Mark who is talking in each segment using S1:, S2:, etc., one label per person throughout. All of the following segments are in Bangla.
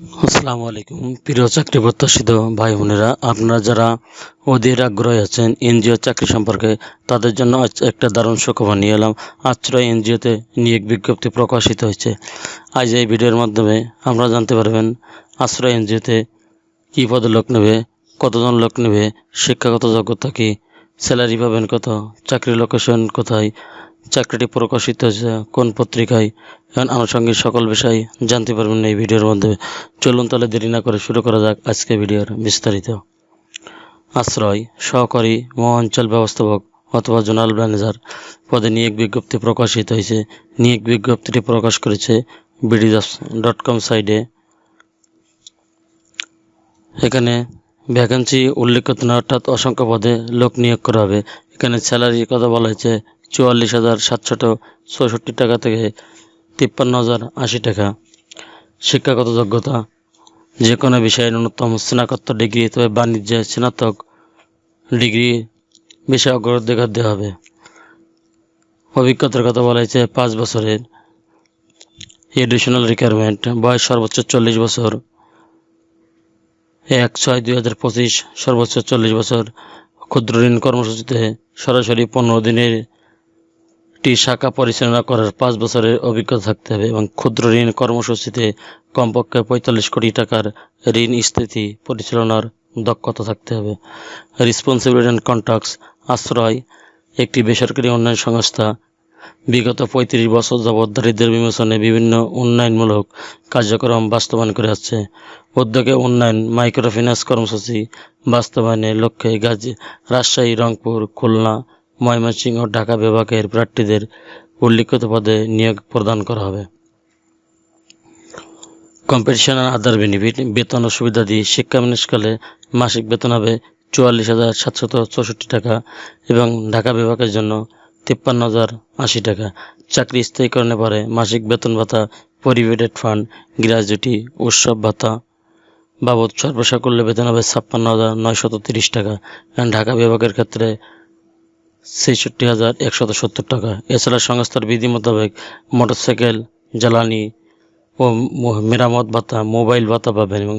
S1: আসসালামু আলাইকুম। প্রিয় চাকরি প্রত্যাশিত ভাই বোনেরা আপনারা যারা অধীর আগ্রহী আছেন এনজিও চাকরি সম্পর্কে, তাদের জন্য একটা দারুণ সুখবর নিয়ে এলাম। আশ্রয় এনজিওতে নিয়োগ বিজ্ঞপ্তি প্রকাশিত হয়েছে। আজ এই ভিডিওর মাধ্যমে আপনারা জানতে পারবেন আশ্রয় এনজিওতে কী পদে লোক নেবে, কতজন লোক নেবে, শিক্ষাগত যোগ্যতা কী, স্যালারি পাবেন কত চাকরি লোকেশন কোথায় চাকরিটি প্রকাশিত হয়েছে কোন পত্রিকায়? এখন আনুষঙ্গিক সকল বিষয় জানতে পারবেন এই ভিডিওর মাধ্যমে চলুন তাহলে দেরি না করে শুরু করা যাক আজকে ভিডিওর বিস্তারিত। আশ্রয়, সহকারী মহাঞ্চল ব্যবস্থাপক অথবা জোনাল ম্যানেজার পদে নিয়োগ বিজ্ঞপ্তি প্রকাশিত হয়েছে। নিয়োগ বিজ্ঞপ্তিটি প্রকাশ করেছে বিডিজস ডট কম সাইডে এখানে ভ্যাকেন্সি উল্লেখিত না অর্থাৎ অসংখ্য পদে লোক নিয়োগ করা হবে। এখানে স্যালারির কথা বলা হয়েছে চুয়াল্লিশ হাজার সাতশত চৌষট্টি টাকা থেকে তিপ্পান্ন হাজার আশি টাকা। শিক্ষাগত যোগ্যতা, যে কোনো বিষয়ে ন্যূনতম স্নাতকোত্তর ডিগ্রি তবে বাণিজ্যে স্নাতক ডিগ্রি বিষয়ে অগ্রাধিকার দেওয়া হবে। অভিজ্ঞতার কথা বলা হয়েছে, পাঁচ বছরের এডিশনাল রিকোয়ারমেন্ট, বয়স সর্বোচ্চ চল্লিশ বছর। এক ছয় দুই হাজার পঁচিশ, সর্বোচ্চ চল্লিশ বছর। ক্ষুদ্র ঋণ কর্মসূচিতে সরাসরি পনেরো দিনের টি শাখা পরিচালনা করার পাঁচ বছরের অভিজ্ঞতা থাকতে হবে এবং ক্ষুদ্র ঋণ কর্মসূচিতে কমপক্ষে পঁয়তাল্লিশ কোটি টাকার ঋণ স্থিতি পরিচালনার দক্ষতা থাকতে হবে। রেসপন্সিবিলিটি অ্যান্ড কন্ট্রাক্টস আশ্রয় একটি বেসরকারি উন্নয়ন সংস্থা। বিগত পঁয়ত্রিশ বছর যাবৎ দারিদ্র্য বিমোচনে বিভিন্ন উন্নয়নমূলক কার্যক্রম বাস্তবায়ন করে আসছে। উদ্যোগে উন্নয়ন, মাইক্রোফিন্যান্স কর্মসূচি বাস্তবায়নের লক্ষ্যে গাজী রাজশাহী, রংপুর, খুলনা ময়মনসিংহ ঢাকা বিভাগের প্রার্থীদের উল্লিখিত পদে নিয়োগ প্রদান করা হবে। কম্পিটিশন আদার বেনিফিট বেতন ও সুবিধাদি শিক্ষা মানুষকালে মাসিক বেতন হবে চুয়াল্লিশ হাজার সাতশত চৌষট্টি টাকা এবং ঢাকা বিভাগের জন্য তিপ্পান্ন হাজার আশি টাকা। চাকরি স্থায়ীকরণে পরে মাসিক বেতন ভাতা পরিভেটেড ফান্ড গ্র্যাজুইটি উৎসব ভাতা বাবদ সর্বসা করলে বেতন হবে ছাপ্পান্ন হাজার নয়শত তিরিশ টাকা। ঢাকা বিভাগের ক্ষেত্রে ছেষট্টি হাজার একশত সত্তর টাকা। এছাড়া সংস্থার বিধি মোতাবেক মোটরসাইকেল, জ্বালানি ও মেরামত ভাতা, মোবাইল ভাতা পাবেন এবং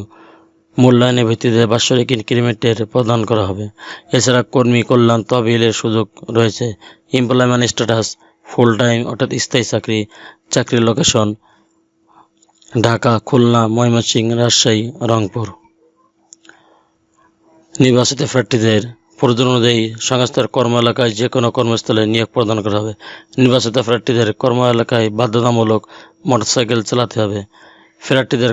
S1: মূল্যায়নের ভিত্তিতে বাৎসরিক ইনক্রিমেন্টের প্রদান করা হবে। এছাড়া কর্মী কল্যাণ তহবিলের সুযোগ রয়েছে। এমপ্লয়মেন্ট স্ট্যাটাস ফুল টাইম অর্থাৎ স্থায়ী চাকরি, চাকরির লোকেশন ঢাকা, খুলনা, ময়মনসিংহ, রাজশাহী, রংপুর। নির্বাচিত প্রার্থীদের প্রয়োজন অনুযায়ী সংস্থার কর্ম এলাকায় যে কোনো কর্মস্থলে নিয়োগ প্রদান করা হবে। নির্বাচিত প্রার্থীদের কর্ম এলাকায় বাধ্যতামূলক মোটরসাইকেল চালাতে হবে। প্রার্থীদের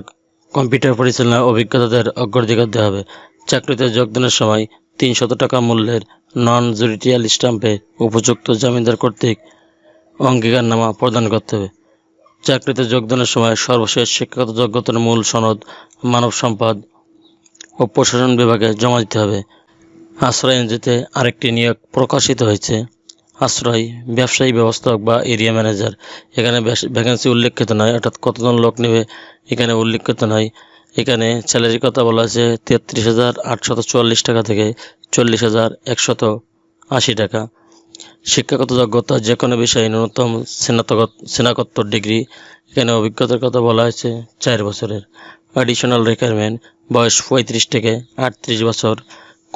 S1: কম্পিউটার পরিচালনায় অভিজ্ঞতাদের অগ্রাধিকার দেওয়া হবে। চাকরিতে যোগদানের সময় তিনশত টাকা মূল্যের নন জুডিশিয়াল স্ট্যাম্পে উপযুক্ত জামিনদার কর্তৃক অঙ্গীকারনামা প্রদান করতে হবে। চাকরিতে যোগদানের সময় সর্বশেষ শিক্ষাগত যোগ্যতার মূল সনদ মানব সম্পদ ও প্রশাসন বিভাগে জমা দিতে হবে। আশ্রয় এনজিওতে আরেকটি নিয়োগ প্রকাশিত হয়েছে। আশ্রয়, ব্যবসায়ী ব্যবস্থাপক বা এরিয়া ম্যানেজার। এখানে ভ্যাকেন্সি উল্লেখিত নয়, অর্থাৎ কতজন লোক নেবে এখানে উল্লেখিত নয়। এখানে স্যালারির কথা বলা আছে তেত্রিশ হাজার আটশত চুয়াল্লিশ টাকা থেকে চল্লিশ হাজার একশত আশি টাকা। শিক্ষাগত যোগ্যতা যে কোনো বিষয়ে ন্যূনতম স্নাতক স্নাতকোত্তর ডিগ্রি। এখানে অভিজ্ঞতার কথা বলা হয়েছে চার বছরের। অ্যাডিশনাল রিকোয়ারমেন্ট বয়স পঁয়ত্রিশ থেকে আটত্রিশ বছর।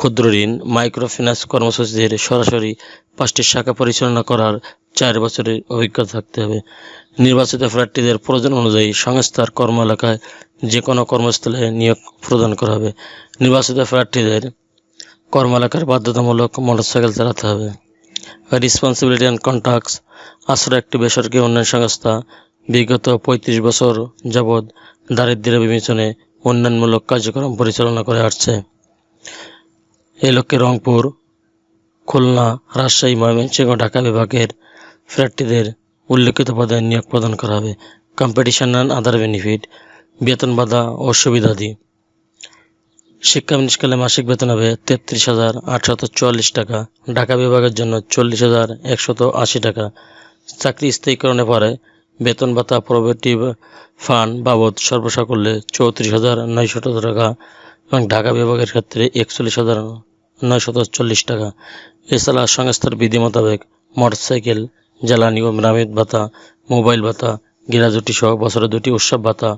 S1: ক্ষুদ্র ঋণ, মাইক্রোফিন্যান্স কর্মসূচির সরাসরি পাঁচটি শাখা পরিচালনা করার চার বছরের অভিজ্ঞতা থাকতে হবে। নির্বাচিত প্রার্থীদের প্রয়োজন অনুযায়ী সংস্থার কর্ম এলাকায় যে কোনো কর্মস্থলে নিয়োগ প্রদান করা হবে। নির্বাচিত প্রার্থীদের কর্ম এলাকার বাধ্যতামূলক মোটরসাইকেল চালাতে হবে। রেসপন্সিবিলিটি অ্যান্ড কন্ট্রাক্টস আশ্রয় একটি বেসরকারি উন্নয়ন সংস্থা, বিগত পঁয়ত্রিশ বছর যাবৎ দারিদ্র্য বিবেচনে উন্নয়নমূলক কার্যক্রম পরিচালনা করে আসছে। এই লক্ষ্যে রংপুর, খুলনা, রাজশাহী, ময়মনসিংহ, ঢাকা বিভাগের প্রার্থীদের উল্লেখিত পদে নিয়োগ প্রদান করা হবে। কম্পিটিশন অ্যান্ড আদার বেনিফিট বেতন বাধা ও সুবিধাদি। শিক্ষা নিষ্কালে মাসিক বেতন হবে তেত্রিশ হাজার আটশত চুয়াল্লিশ টাকা। ঢাকা বিভাগের জন্য চল্লিশ হাজার একশত আশি টাকা। চাকরি স্থায়ীকরণে পরে বেতন ভাতা প্রভিটিভ ফান্ড বাবদ সর্বসা করলে চৌত্রিশ হাজার নয়শত টাকা এবং ঢাকা বিভাগের ক্ষেত্রে একচল্লিশ হাজার নয়শত চল্লিশ টাকা। এছাড়া সংস্থার বিধি মোতাবেক মোটরসাইকেল, জ্বালানি ও মেরামত ভাতা, মোবাইল ভাতা গ্রাজুটি সহ বছরে দুটি উৎসব ভাতা,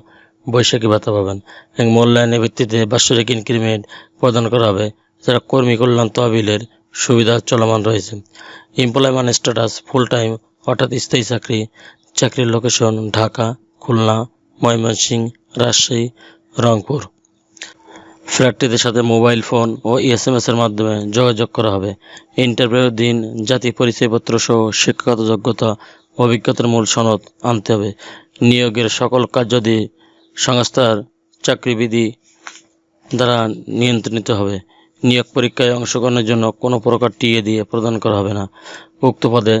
S1: বৈশাখী ভাতা পাবেন। এবং মূল্যায়নের ভিত্তিতে বাৎসরিক ইনক্রিমেন্ট প্রদান করা হবে। যারা কর্মী কল্যাণ তহবিলের সুবিধা চলমান রয়েছে। এমপ্লয়মেন্ট স্ট্যাটাস ফুল টাইম অর্থাৎ স্থায়ী চাকরি, চাকরির লোকেশন ঢাকা, খুলনা, ময়মনসিংহ, রাজশাহী, রংপুর। ফ্ল্যাটটিদের সাথে মোবাইল ফোন ও এসএমএস এর মাধ্যমে যোগাযোগ করা হবে। ইন্টারভিউর দিন, জাতি পরিচয়পত্র সহ শিক্ষাগত যোগ্যতা, অভিজ্ঞতার মূল সনদ আনতে হবে। নিয়োগের সকল কাজ যদি সংস্থার চাকরিবিধি দ্বারা নিয়ন্ত্রিত হবে। নিয়োগ পরীক্ষায় অংশগ্রহণের জন্য কোনো প্রকার টিএ দিয়ে প্রদান করা হবে না। উক্ত পদে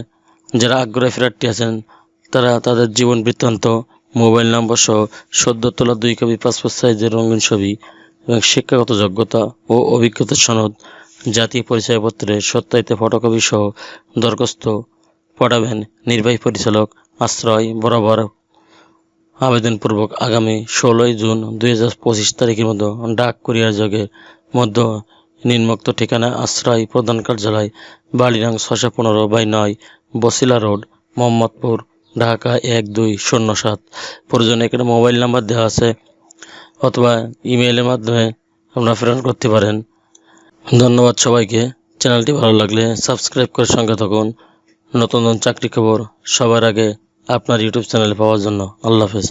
S1: যারা আগ্রহী প্রার্থী আছেন, তারা তাদের জীবন বৃত্তান্ত, মোবাইল নম্বর সহ সদ্য তোলা দুই কপি পাসপোর্ট সাইজের রঙিন ছবি শিক্ষাগত যোগ্যতা ও অভিজ্ঞতার সনদ, জাতীয় পরিচয়পত্রের সত্যায়িত ফটোকপি সহ দরখাস্ত পাঠাবেন নির্বাহী পরিচালক আশ্রয় বরাবর। আবেদনপূর্বক আগামী ষোলোই জুন দুই হাজার পঁচিশ তারিখের মধ্যে ডাক কুরিয়ার যোগে মধ্য নিম্নোক্ত ঠিকানা আশ্রয় প্রধান কার্যালয় বালিরাং ছশো পনেরো বাই নয়, বসিলা রোড, মোহাম্মদপুর, ঢাকা এক দুই শূন্য সাত। প্রয়োজনে এখানে মোবাইল নাম্বার দেওয়া আছে। অথবা ইমেইলের মাধ্যমে আপনারা প্রেরণ করতে পারেন। ধন্যবাদ সবাইকে। চ্যানেলটি ভালো লাগলে সাবস্ক্রাইব করে সঙ্গে থাকুন। নতুন নতুন চাকরি খবর সবার আগে আপনার ইউটিউব চ্যানেলে পাওয়ার জন্য। আল্লাহ হাফেজ।